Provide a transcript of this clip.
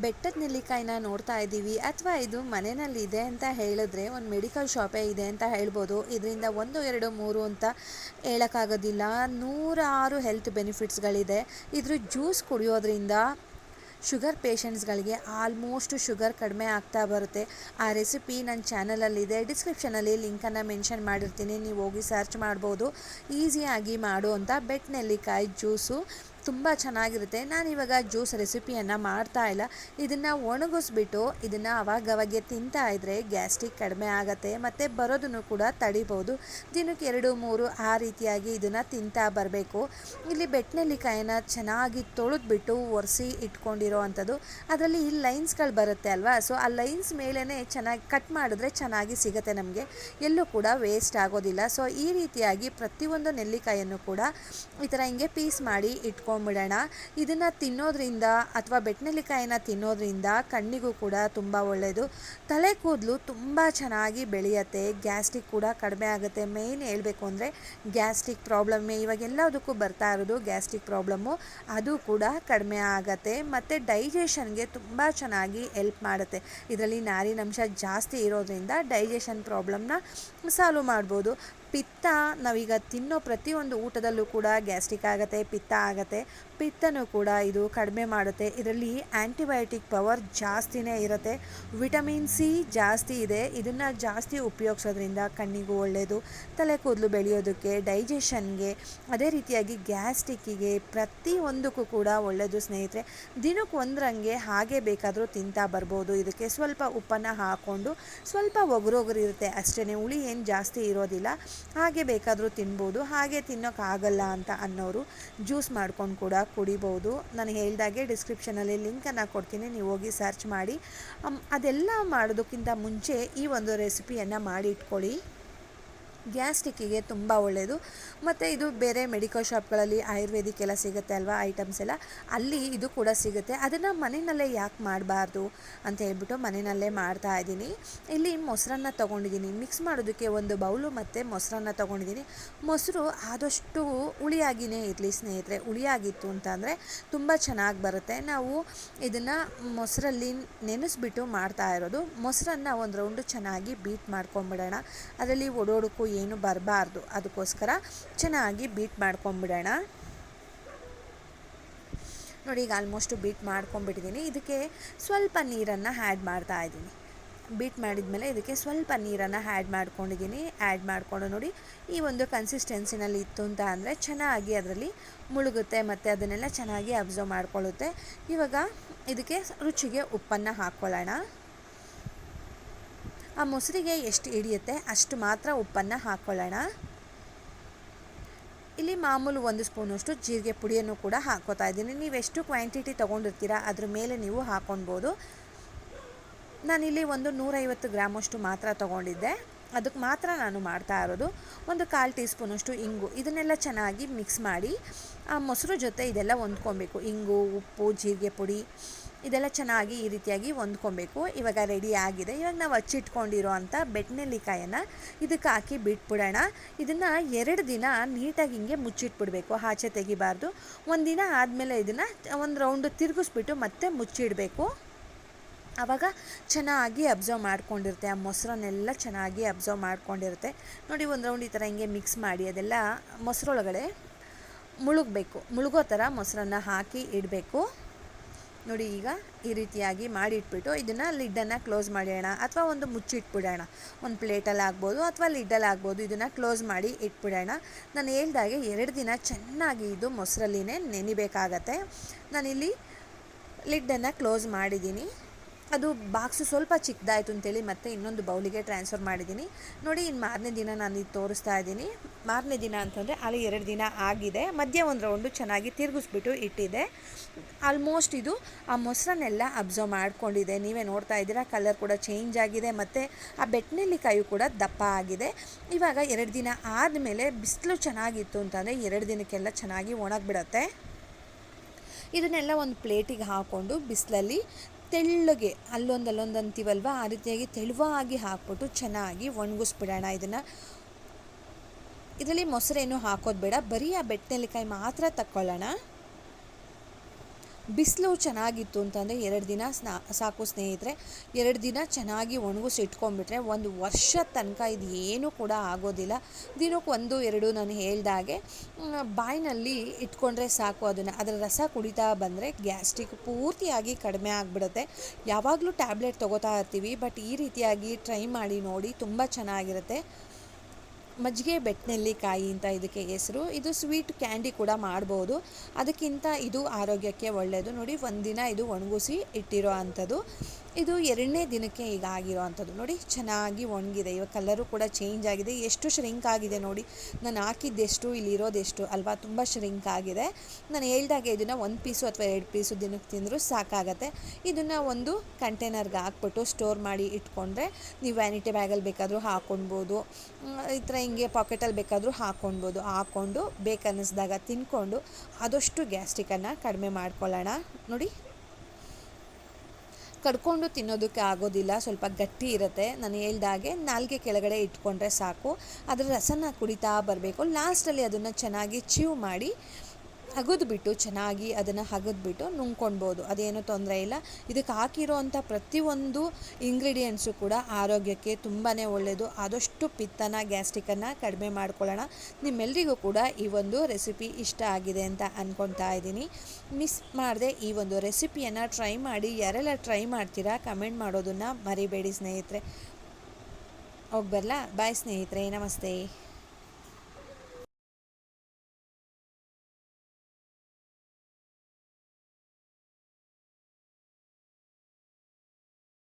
ಬೆಟ್ಟದ ನೆಲ್ಲಿಕಾಯಿನ ನೋಡ್ತಾ ಇದ್ದೀವಿ. ಅಥವಾ ಇದು ಮನೆಯಲ್ಲಿ ಇದೆ ಅಂತ ಹೇಳಿದ್ರೆ ಒಂದು ಮೆಡಿಕಲ್ ಶಾಪೇ ಇದೆ ಅಂತ ಹೇಳ್ಬೋದು. ಇದರಿಂದ ಒಂದು, ಎರಡು, ಮೂರು ಅಂತ ಹೇಳೋಕ್ಕಾಗೋದಿಲ್ಲ. ನೂರಾರು ಹೆಲ್ತ್ ಬೆನಿಫಿಟ್ಸ್ಗಳಿದೆ. ಇದ್ರ ಜ್ಯೂಸ್ ಕುಡಿಯೋದ್ರಿಂದ ಶುಗರ್ ಪೇಷಂಟ್ಸ್ಗಳಿಗೆ ಆಲ್ಮೋಸ್ಟ್ ಶುಗರ್ ಕಡಿಮೆ ಆಗ್ತಾ ಬರುತ್ತೆ. ಆ ರೆಸಿಪಿ ನನ್ನ ಚಾನಲಲ್ಲಿದೆ. ಡಿಸ್ಕ್ರಿಪ್ಷನಲ್ಲಿ ಲಿಂಕನ್ನು ಮೆನ್ಷನ್ ಮಾಡಿರ್ತೀನಿ. ನೀವು ಹೋಗಿ ಸರ್ಚ್ ಮಾಡ್ಬೋದು. ಈಸಿಯಾಗಿ ಮಾಡುವಂಥ ಬೆಟ್ ನೆಲ್ಲಿಕಾಯಿ ಜ್ಯೂಸು. ತುಂಬ ಚೆನ್ನಾಗಿರುತ್ತೆ. ನಾನು ಇವಾಗ ಜ್ಯೂಸ್ ರೆಸಿಪಿಯನ್ನು ಮಾಡ್ತಾ ಇಲ್ಲ. ಇದನ್ನು ಒಣಗಿಸ್ಬಿಟ್ಟು ಇದನ್ನು ಅವಾಗವಾಗೆ ತಿಂತಾ ಇದ್ದರೆ ಗ್ಯಾಸ್ಟ್ರಿಕ್ ಕಡಿಮೆ ಆಗುತ್ತೆ, ಮತ್ತು ಬರೋದನ್ನು ಕೂಡ ತಡಿಬೋದು. ದಿನಕ್ಕೆ ಎರಡು, ಮೂರು ಆ ರೀತಿಯಾಗಿ ಇದನ್ನು ತಿಂತಾ ಬರಬೇಕು. ಇಲ್ಲಿ ಬೆಟ್ನೆಲ್ಲಿಕಾಯಿನ ಚೆನ್ನಾಗಿ ತೊಳೆದ್ಬಿಟ್ಟು ಒರೆಸಿ ಇಟ್ಕೊಂಡಿರೋ ಅಂಥದ್ದು. ಅದರಲ್ಲಿ ಈ ಲೈನ್ಸ್ಗಳು ಬರುತ್ತೆ ಅಲ್ವಾ? ಸೊ, ಆ ಲೈನ್ಸ್ ಮೇಲೇ ಚೆನ್ನಾಗಿ ಕಟ್ ಮಾಡಿದ್ರೆ ಚೆನ್ನಾಗಿ ಸಿಗುತ್ತೆ ನಮಗೆ. ಎಲ್ಲೂ ಕೂಡ ವೇಸ್ಟ್ ಆಗೋದಿಲ್ಲ. ಸೊ, ಈ ರೀತಿಯಾಗಿ ಪ್ರತಿಯೊಂದು ನೆಲ್ಲಿಕಾಯನ್ನು ಕೂಡ ಈ ಥರ ಹಿಂಗೆ ಪೀಸ್ ಮಾಡಿ ಇಟ್ಕೊಂಡ್ಬಿಡೋಣ ಇದನ್ನು ತಿನ್ನೋದ್ರಿಂದ ಅಥವಾ ಬೆಟ್ಟನೆಲ್ಲಿಕಾಯಿನ ತಿನ್ನೋದ್ರಿಂದ ಕಣ್ಣಿಗೂ ಕೂಡ ತುಂಬ ಒಳ್ಳೆಯದು ತಲೆ ಕೂದಲು ತುಂಬ ಚೆನ್ನಾಗಿ ಬೆಳೆಯುತ್ತೆ. ಗ್ಯಾಸ್ಟ್ರಿಕ್ ಕೂಡ ಕಡಿಮೆ ಆಗುತ್ತೆ. ಮೇಯ್ನ್ ಹೇಳಬೇಕು ಅಂದರೆ ಗ್ಯಾಸ್ಟ್ರಿಕ್ ಪ್ರಾಬ್ಲಮ್ಮೇ. ಇವಾಗ ಎಲ್ಲದಕ್ಕೂ ಬರ್ತಾ ಇರೋದು ಗ್ಯಾಸ್ಟ್ರಿಕ್ ಪ್ರಾಬ್ಲಮ್ಮು. ಅದು ಕೂಡ ಕಡಿಮೆ ಆಗುತ್ತೆ. ಮತ್ತು ಡೈಜೆಷನ್ಗೆ ತುಂಬ ಚೆನ್ನಾಗಿ ಹೆಲ್ಪ್ ಮಾಡುತ್ತೆ. ಇದರಲ್ಲಿ ನಾರಿನಂಶ ಜಾಸ್ತಿ ಇರೋದ್ರಿಂದ ಡೈಜೆಷನ್ ಪ್ರಾಬ್ಲಮ್ನ ಸಾಲ್ವ್ ಮಾಡ್ಬೋದು. ಪಿತ್ತ, ನಾವೀಗ ತಿನ್ನೋ ಪ್ರತಿಯೊಂದು ಊಟದಲ್ಲೂ ಕೂಡ ಗ್ಯಾಸ್ಟ್ರಿಕ್ ಆಗುತ್ತೆ, ಪಿತ್ತ ಆಗುತ್ತೆ. ಪಿತ್ತನೂ ಕೂಡ ಇದು ಕಡಿಮೆ ಮಾಡುತ್ತೆ. ಇದರಲ್ಲಿ ಆ್ಯಂಟಿಬಯೋಟಿಕ್ ಪವರ್ ಜಾಸ್ತಿನೇ ಇರುತ್ತೆ. ವಿಟಮಿನ್ ಸಿ ಜಾಸ್ತಿ ಇದೆ. ಇದನ್ನು ಜಾಸ್ತಿ ಉಪಯೋಗಿಸೋದ್ರಿಂದ ಕಣ್ಣಿಗೂ ಒಳ್ಳೆಯದು ತಲೆ ಕೂದಲು ಬೆಳೆಯೋದಕ್ಕೆ ಡೈಜೆಷನ್ಗೆ ಅದೇ ರೀತಿಯಾಗಿ ಗ್ಯಾಸ್ಟಿಕ್ಕಿಗೆ ಪ್ರತಿಯೊಂದಕ್ಕೂ ಕೂಡ ಒಳ್ಳೆಯದು ಸ್ನೇಹಿತರೆ. ದಿನಕ್ಕೆ ಒಂದರಂಗೆ ಹಾಗೆ ಬೇಕಾದರೂ ತಿಂತಾ ಬರ್ಬೋದು. ಇದಕ್ಕೆ ಸ್ವಲ್ಪ ಉಪ್ಪನ್ನು ಹಾಕ್ಕೊಂಡು ಸ್ವಲ್ಪ ಒಗರೊಗರು ಇರುತ್ತೆ. ಅಷ್ಟೇ ಹುಳಿ ಏನು ಜಾಸ್ತಿ ಇರೋದಿಲ್ಲ. ಹಾಗೆ ಬೇಕಾದರೂ ತಿನ್ಬೋದು, ಹಾಗೆ ತಿನ್ನೋಕ್ಕಾಗಲ್ಲ ಅಂತ ಅನ್ನೋರು ಜ್ಯೂಸ್ ಮಾಡ್ಕೊಂಡು ಕೂಡ ಕುಡಿಬೋದು. ನಾನು ಹೇಳ್ದಾಗೆ ಡಿಸ್ಕ್ರಿಪ್ಷನಲ್ಲಿ ಲಿಂಕನ್ನು ಕೊಡ್ತೀನಿ, ನೀವು ಹೋಗಿ ಸರ್ಚ್ ಮಾಡಿ. ಅದೆಲ್ಲ ಮಾಡೋದಕ್ಕಿಂತ ಮುಂಚೆ ಈ ಒಂದು ರೆಸಿಪಿಯನ್ನು ಮಾಡಿ ಇಟ್ಕೊಳ್ಳಿ. ಗ್ಯಾಸ್ಟ್ರಿಕ್ಕಿಗೆ ತುಂಬ ಒಳ್ಳೆಯದು ಮತ್ತು ಇದು ಬೇರೆ ಮೆಡಿಕಲ್ ಶಾಪ್ಗಳಲ್ಲಿ ಆಯುರ್ವೇದಿಕ್ ಎಲ್ಲ ಸಿಗುತ್ತೆ ಅಲ್ವಾ, ಐಟಮ್ಸ್ ಎಲ್ಲ. ಅಲ್ಲಿ ಇದು ಕೂಡ ಸಿಗುತ್ತೆ. ಅದನ್ನು ಮನೆಯಲ್ಲೇ ಯಾಕೆ ಮಾಡಬಾರ್ದು ಅಂತ ಹೇಳ್ಬಿಟ್ಟು ಮನೆಯಲ್ಲೇ ಮಾಡ್ತಾ ಇದ್ದೀನಿ. ಇಲ್ಲಿ ಮೊಸರನ್ನ ತೊಗೊಂಡಿದ್ದೀನಿ. ಮಿಕ್ಸ್ ಮಾಡೋದಕ್ಕೆ ಒಂದು ಬೌಲು ಮತ್ತು ಮೊಸರನ್ನ ತೊಗೊಂಡಿದ್ದೀನಿ. ಮೊಸರು ಆದಷ್ಟು ಹುಳಿಯಾಗಿಯೇ ಇರಲಿ ಸ್ನೇಹಿತರೆ. ಹುಳಿಯಾಗಿತ್ತು ಅಂತಂದರೆ ತುಂಬ ಚೆನ್ನಾಗಿ ಬರುತ್ತೆ. ನಾವು ಇದನ್ನು ಮೊಸರಲ್ಲಿ ನೆನೆಸ್ಬಿಟ್ಟು ಮಾಡ್ತಾ ಇರೋದು. ಮೊಸರನ್ನ ಒಂದು ರೌಂಡು ಚೆನ್ನಾಗಿ ಬೀಟ್ ಮಾಡ್ಕೊಂಬಿಡೋಣ. ಅದರಲ್ಲಿ ಒಡೋಡಕ್ಕೂ ಏನು ಬರಬಾರ್ದು. ಅದಕ್ಕೋಸ್ಕರ ಚೆನ್ನಾಗಿ ಬೀಟ್ ಮಾಡ್ಕೊಂಬಿಡೋಣ. ನೋಡಿ, ಈಗ ಆಲ್ಮೋಸ್ಟು ಬೀಟ್ ಮಾಡ್ಕೊಂಬಿಟ್ಟಿದ್ದೀನಿ. ಇದಕ್ಕೆ ಸ್ವಲ್ಪ ನೀರನ್ನು ಆ್ಯಡ್ ಮಾಡ್ತಾ ಇದ್ದೀನಿ. ಬೀಟ್ ಮಾಡಿದ್ಮೇಲೆ ಇದಕ್ಕೆ ಸ್ವಲ್ಪ ನೀರನ್ನು ಆ್ಯಡ್ ಮಾಡ್ಕೊಂಡಿದ್ದೀನಿ. ಆ್ಯಡ್ ಮಾಡಿಕೊಂಡು ನೋಡಿ, ಈ ಒಂದು ಕನ್ಸಿಸ್ಟೆನ್ಸಿನಲ್ಲಿ ಇತ್ತು ಅಂತ ಅಂದರೆ ಚೆನ್ನಾಗಿ ಅದರಲ್ಲಿ ಮುಳುಗುತ್ತೆ ಮತ್ತು ಅದನ್ನೆಲ್ಲ ಚೆನ್ನಾಗಿ ಅಬ್ಸರ್ವ್ ಮಾಡ್ಕೊಳ್ಳುತ್ತೆ. ಇವಾಗ ಇದಕ್ಕೆ ರುಚಿಗೆ ಉಪ್ಪನ್ನು ಹಾಕ್ಕೊಳ್ಳೋಣ. ಆ ಮೊಸರಿಗೆ ಎಷ್ಟು ಹಿಡಿಯುತ್ತೆ? ಅಷ್ಟು ಮಾತ್ರ ಉಪ್ಪನ್ನು ಹಾಕ್ಕೊಳ್ಳೋಣ ಇಲ್ಲಿ ಮಾಮೂಲು ಒಂದು ಸ್ಪೂನಷ್ಟು ಜೀರಿಗೆ ಪುಡಿಯನ್ನು ಕೂಡ ಹಾಕೋತಾ ಇದ್ದೀನಿ. ನೀವು ಎಷ್ಟು ಕ್ವಾಂಟಿಟಿ ತೊಗೊಂಡಿರ್ತೀರಾ ಅದ್ರ ಮೇಲೆ ನೀವು ಹಾಕ್ಕೊಳ್ಬೋದು ನಾನಿಲ್ಲಿ ಒಂದು ನೂರೈವತ್ತು ಗ್ರಾಮಷ್ಟು ಮಾತ್ರ ತೊಗೊಂಡಿದ್ದೆ. ಅದಕ್ಕೆ ಮಾತ್ರ ನಾನು ಮಾಡ್ತಾ ಇರೋದು. ಒಂದು ಕಾಲು ಟೀ ಸ್ಪೂನಷ್ಟು ಇಂಗು. ಇದನ್ನೆಲ್ಲ ಚೆನ್ನಾಗಿ ಮಿಕ್ಸ್ ಮಾಡಿ ಆ ಮೊಸರು ಜೊತೆ ಇದೆಲ್ಲ ಹೊಂದ್ಕೊಬೇಕು. ಇಂಗು, ಉಪ್ಪು, ಜೀರಿಗೆ ಪುಡಿ. ಇದೆಲ್ಲ ಚೆನ್ನಾಗಿ ಈ ರೀತಿಯಾಗಿ ಹೊಂದ್ಕೊಬೇಕು. ಇವಾಗ ರೆಡಿ ಆಗಿದೆ. ಇವಾಗ ನಾವು ಹಚ್ಚಿಟ್ಕೊಂಡಿರೋ ಅಂಥ ಇದಕ್ಕೆ ಹಾಕಿ ಬಿಟ್ಬಿಡೋಣ. ಇದನ್ನು ಎರಡು ದಿನ ನೀಟಾಗಿ ಹಿಂಗೆ ಮುಚ್ಚಿಟ್ಬಿಡಬೇಕು. ಆಚೆ ತೆಗಿಬಾರ್ದು. ಒಂದಿನ ಆದಮೇಲೆ ಇದನ್ನು ಒಂದು ರೌಂಡ್ ತಿರುಗಿಸ್ಬಿಟ್ಟು ಮತ್ತೆ ಮುಚ್ಚಿಡಬೇಕು. ಆವಾಗ ಚೆನ್ನಾಗಿ ಅಬ್ಸರ್ವ್ ಮಾಡ್ಕೊಂಡಿರುತ್ತೆ. ಆ ಮೊಸರನ್ನೆಲ್ಲ ಚೆನ್ನಾಗಿ ಅಬ್ಸರ್ವ್ ಮಾಡ್ಕೊಂಡಿರುತ್ತೆ. ನೋಡಿ ಒಂದು ರೌಂಡ್ ಈ ಥರ ಹಿಂಗೆ ಮಿಕ್ಸ್ ಮಾಡಿ ಅದೆಲ್ಲ ಮೊಸರೊಳಗಡೆ ಮುಳುಗಬೇಕು. ಮುಳುಗೋ ಥರ ಮೊಸರನ್ನು ಹಾಕಿ ಇಡಬೇಕು. ನೋಡಿ, ಈಗ ಈ ರೀತಿಯಾಗಿ ಮಾಡಿ ಇಟ್ಬಿಟ್ಟು ಇದನ್ನು ಲಿಡ್ಡನ್ನು ಕ್ಲೋಸ್ ಮಾಡೋಣ ಅಥವಾ ಒಂದು ಮುಚ್ಚಿಟ್ಬಿಡೋಣ ಒಂದು ಪ್ಲೇಟಲ್ಲಿ ಆಗ್ಬೋದು ಅಥವಾ ಲಿಡ್ಡಲ್ಲಿ ಆಗ್ಬೋದು, ಇದನ್ನು ಕ್ಲೋಸ್ ಮಾಡಿ ಇಟ್ಬಿಡೋಣ ನಾನು ಹೇಳ್ದಾಗೆ ಎರಡು ದಿನ ಚೆನ್ನಾಗಿ ಇದು ಮೊಸರಲ್ಲಿನೇ ನೆನಿಬೇಕಾಗತ್ತೆ. ನಾನಿಲ್ಲಿ ಲಿಡ್ಡನ್ನು ಕ್ಲೋಸ್ ಮಾಡಿದ್ದೀನಿ. ಅದು ಬಾಕ್ಸು ಸ್ವಲ್ಪ ಚಿಕ್ಕದಾಯಿತು ಅಂತೇಳಿ ಮತ್ತೆ ಇನ್ನೊಂದು ಬೌಲಿಗೆ ಟ್ರಾನ್ಸ್ಫರ್ ಮಾಡಿದ್ದೀನಿ. ನೋಡಿ ಇನ್ನು ಮಾರನೇ ದಿನ ನಾನು ಇದು ತೋರಿಸ್ತಾ ಇದ್ದೀನಿ. ಮಾರನೇ ದಿನ ಅಂತಂದರೆ ಅಲ್ಲಿ ಎರಡು ದಿನ ಆಗಿದೆ. ಮಧ್ಯೆ ಒಂದು ರೌಂಡು ಚೆನ್ನಾಗಿ ತಿರುಗಿಸ್ಬಿಟ್ಟು ಇಟ್ಟಿದೆ. ಆಲ್ಮೋಸ್ಟ್ ಇದು ಆ ಮೊಸರನ್ನೆಲ್ಲ ಅಬ್ಸರ್ವ್ ಮಾಡ್ಕೊಂಡಿದೆ. ನೀವೇ ನೋಡ್ತಾ ಇದ್ದೀರಾ, ಕಲರ್ ಕೂಡ ಚೇಂಜ್ ಆಗಿದೆ ಮತ್ತು ಆ ಬೆಟ್ನೆಲ್ಲಿಕಾಯು ಕೂಡ ದಪ್ಪ ಆಗಿದೆ. ಇವಾಗ ಎರಡು ದಿನ ಆದಮೇಲೆ ಬಿಸಿಲು ಚೆನ್ನಾಗಿತ್ತು ಅಂತಂದರೆ ಎರಡು ದಿನಕ್ಕೆಲ್ಲ ಚೆನ್ನಾಗಿ ಒಣಗಿಬಿಡತ್ತೆ. ಇದನ್ನೆಲ್ಲ ಒಂದು ಪ್ಲೇಟಿಗೆ ಹಾಕ್ಕೊಂಡು ಬಿಸಿಲಲ್ಲಿ ತೆಳ್ಳಗೆ, ಅಲ್ಲೊಂದು ಅಲ್ಲೊಂದು ಅಂತೀವಲ್ವ? ಆ ರೀತಿಯಾಗಿ ತೆಳುವಾಗಿ ಹಾಕ್ಬಿಟ್ಟು ಚೆನ್ನಾಗಿ ಒಣಗಿಸ್ಬಿಡೋಣ ಇದನ್ನು. ಇದರಲ್ಲಿ ಮೊಸರೇನು ಹಾಕೋದು ಬೇಡ. ಬರೀ ಆ ಬೆಟ್ಟನೆಲ್ಲಿಕಾಯಿ ಮಾತ್ರ ತಕ್ಕೊಳ್ಳೋಣ. ಬಿಸಿಲು ಚೆನ್ನಾಗಿತ್ತು ಅಂತಂದರೆ ಎರಡು ದಿನ ಸ್ನಾ ಸಾಕು ಸ್ನೇಹಿತರೆ, ಎರಡು ದಿನ ಚೆನ್ನಾಗಿ ಒಣಗಿಸಿ ಇಟ್ಕೊಂಡ್ಬಿಟ್ರೆ ಒಂದು ವರ್ಷ ತನಕ ಇದು ಏನೂ ಕೂಡ ಆಗೋದಿಲ್ಲ. ದಿನಕ್ಕೆ ಒಂದು, ಎರಡು ನಾನು ಹೇಳ್ದಾಗೆ ಬಾಯಿನಲ್ಲಿ ಇಟ್ಕೊಂಡ್ರೆ ಸಾಕು ಅದನ್ನು. ಅದರ ರಸ ಕುಡಿತಾ ಬಂದರೆ ಗ್ಯಾಸ್ಟ್ರಿಕ್ ಪೂರ್ತಿಯಾಗಿ ಕಡಿಮೆ ಆಗಿಬಿಡುತ್ತೆ. ಯಾವಾಗಲೂ ಟ್ಯಾಬ್ಲೆಟ್ ತೊಗೋತಾ ಇರ್ತೀವಿ, ಬಟ್ ಈ ರೀತಿಯಾಗಿ ಟ್ರೈ ಮಾಡಿ ನೋಡಿ ತುಂಬ ಚೆನ್ನಾಗಿರುತ್ತೆ. ಮಜ್ಜಿಗೆ ಬೆಟ್ಟನೆಲ್ಲಿಕಾಯಿ ಅಂತ ಇದಕ್ಕೆ ಹೆಸರು. ಇದು ಸ್ವೀಟ್ ಕ್ಯಾಂಡಿ ಕೂಡ ಮಾಡ್ಬೋದು. ಅದಕ್ಕಿಂತ ಇದು ಆರೋಗ್ಯಕ್ಕೆ ಒಳ್ಳೆಯದು ನೋಡಿ, ಒಂದಿನ ಇದು ಒಣಗಿಸಿ ಇಟ್ಟಿರೋ ಅಂಥದ್ದು. ಇದು ಎರಡನೇ ದಿನಕ್ಕೆ ಈಗ ಆಗಿರೋ ಅಂಥದ್ದು ನೋಡಿ, ಚೆನ್ನಾಗಿ ಒಣಗಿದೆ. ಇವಾಗ ಕಲರು ಕೂಡ ಚೇಂಜ್ ಆಗಿದೆ. ಎಷ್ಟು ಶ್ರಿಂಕ್ ಆಗಿದೆ ನೋಡಿ. ನಾನು ಹಾಕಿದ್ದೆಷ್ಟು, ಇಲ್ಲಿ ಇರೋದೆಷ್ಟು ಅಲ್ವಾ? ತುಂಬ ಶ್ರಿಂಕ್ ಆಗಿದೆ. ನಾನು ಹೇಳ್ದಾಗೆ ಇದನ್ನು ಒಂದು ಪೀಸು ಅಥವಾ ಎರಡು ಪೀಸು ದಿನಕ್ಕೆ ತಿಂದರೂ ಸಾಕಾಗತ್ತೆ. ಇದನ್ನು ಒಂದು ಕಂಟೈನರ್ಗೆ ಹಾಕ್ಬಿಟ್ಟು ಸ್ಟೋರ್ ಮಾಡಿ ಇಟ್ಕೊಂಡ್ರೆ ನೀವು ವ್ಯಾನಿಟಿ ಬ್ಯಾಗಲ್ಲಿ ಬೇಕಾದರೂ ಹಾಕ್ಕೊಳ್ಬೋದು ಈ ಥರ ಹಿಂಗೆ ಪಾಕೆಟಲ್ಲಿ ಬೇಕಾದರೂ ಹಾಕ್ಕೊಳ್ಬೋದು ಹಾಕ್ಕೊಂಡು ಬೇಕನ್ನಿಸ್ದಾಗ ತಿನ್ಕೊಂಡು ಆದಷ್ಟು ಗ್ಯಾಸ್ಟಿಕನ್ನು ಕಡಿಮೆ ಮಾಡ್ಕೊಳ್ಳೋಣ. ನೋಡಿ ಕಡ್ಕೊಂಡು ತಿನ್ನೋದಕ್ಕೆ ಆಗೋದಿಲ್ಲ, ಸ್ವಲ್ಪ ಗಟ್ಟಿ ಇರುತ್ತೆ. ನಾನು ಹೇಳ್ದಾಗೆ ನಾಲ್ಗೆ ಕೆಳಗಡೆ ಇಟ್ಕೊಂಡ್ರೆ ಸಾಕು. ಅದರ ರಸನ ಕುಡಿತಾ ಬರಬೇಕು. ಲಾಸ್ಟಲ್ಲಿ ಅದನ್ನು ಚೆನ್ನಾಗಿ ಚೀವ್ ಮಾಡಿ ಬಿಟ್ಟು ಚೆನ್ನಾಗಿ ಅದನ್ನು ಹಗದ್ಬಿಟ್ಟು ನುಂಗ್ಕೊಳ್ಬೋದು. ಅದೇನು ತೊಂದರೆ ಇಲ್ಲ. ಇದಕ್ಕೆ ಹಾಕಿರೋವಂಥ ಪ್ರತಿಯೊಂದು ಇಂಗ್ರೀಡಿಯೆಂಟ್ಸು ಕೂಡ ಆರೋಗ್ಯಕ್ಕೆ ತುಂಬಾ ಒಳ್ಳೆಯದು ಆದಷ್ಟು ಪಿತ್ತನ ಗ್ಯಾಸ್ಟ್ರಿಕನ್ನು ಕಡಿಮೆ ಮಾಡ್ಕೊಳ್ಳೋಣ. ನಿಮ್ಮೆಲ್ಲರಿಗೂ ಕೂಡ ಈ ಒಂದು ರೆಸಿಪಿ ಇಷ್ಟ ಆಗಿದೆ ಅಂತ ಅಂದ್ಕೊತಾ ಇದ್ದೀನಿ. ಮಿಸ್ ಮಾಡದೆ ಈ ಒಂದು ರೆಸಿಪಿಯನ್ನು ಟ್ರೈ ಮಾಡಿ. ಯಾರೆಲ್ಲ ಟ್ರೈ ಮಾಡ್ತೀರಾ ಕಮೆಂಟ್ ಮಾಡೋದನ್ನು ಮರಿಬೇಡಿ ಸ್ನೇಹಿತರೆ. ಹೋಗಿ ಬಾಯ್ ಸ್ನೇಹಿತರೆ. ನಮಸ್ತೆ.